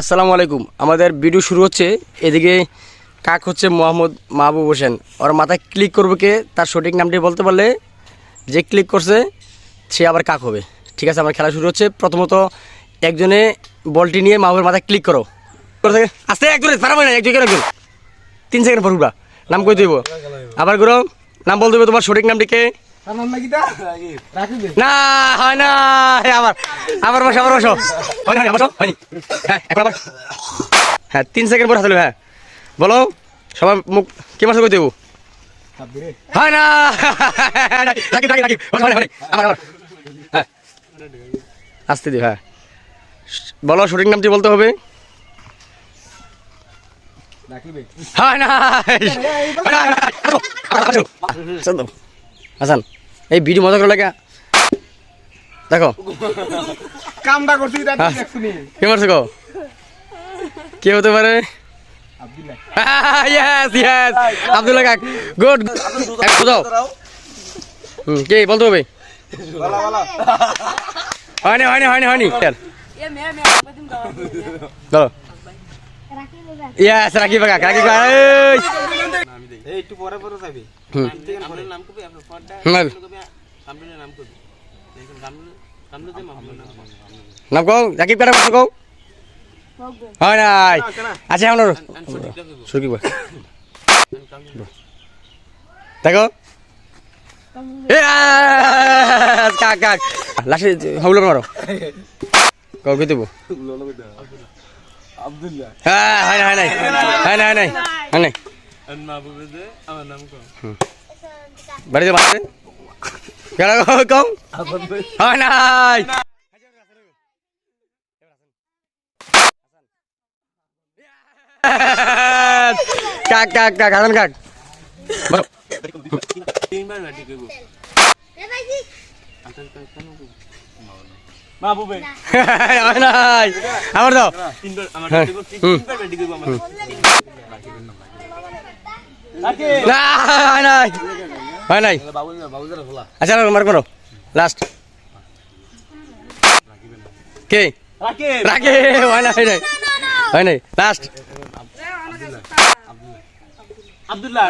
আসসালামু আলাইকুম। আমাদের ভিডিও শুরু হচ্ছে, এদিকে কাক হচ্ছে মোহাম্মদ মাহবুব হোসেন। ওর মাথায় ক্লিক করবে কে? তার সঠিক নামটি বলতে পারলে যে ক্লিক করছে, সে আবার কাক হবে। ঠিক আছে, আমার খেলা শুরু হচ্ছে। প্রথমত একজনে বলটি নিয়ে মাহবুবের মাথায় ক্লিক করো। আস্তে একজনে পারবে না একজন একজন তিন সেকেন্ড পর। নাম কই দিব? আবার করো নাম বলতে হবে তোমার সঠিক নামটি কে? না হয় না হে, আবার আবার বসো আবার বসো। হয় বসো হয়নি। হ্যাঁ এখন আবার। হ্যাঁ তিন সেকেন্ড পর হ্যাঁ। বলো সবার মুখ কে মাসে কই দেবো হয় না রাখি রাখি রাখি বসো, হয় না, আবার আবার। হ্যাঁ। আসতে দিও হ্যাঁ। বলো নামটি বলতে হবে। হয় না হাসান এই ভিডিও মজা করে লাগা। দেখো। কামটা করছি হ্যাঁ। দেখছুনি কে মারছে গো? কে হতে পারে? ইয়েস ইয়েস আব্দুল্লাহ কাক। গুড এক বুঝাও হুম কে বলতে হবে বালা বালা হয়নি হয়নি। হয়নি হয়নি me, ইয়েস রাখি বাকা রাখি বাকা এই এই! একটু পরে পরে যাবি। আপনার নাম কবি আপনার ফোনটা কামরুলের নাম কবি। দেখুন কামরুল কামরুল যে মাহমুদ নাম নাম কও রাকিব কাটা কথা কও। হয় নাই। আচ্ছা কর দেখো। কাক কাক। লাস্টে হবলো মারো। কও কি দেবো? আব্দুল্লাহ। হ্যাঁ হয় না হয় নাই। হয় না হয় নাই। হয় নাই। আমার নাম কম বাড়িতে বাড়িতে কেন কম হয় নাই কাক কাক কাক হাসান কাক বলো। তিনবার ব্যাটি কবি মাহবুবে হয় নাই আমার দাও তিনবার আমার। হুম। তিনবার ব্যাটি কবি আমার রাকে না হয় নাই। হয় নাই। আচ্ছা মার করো। লাস্ট কে? রাকে হয় নাই হয় নাই। হয় নাই। লাস্ট আব্দুল্লাহ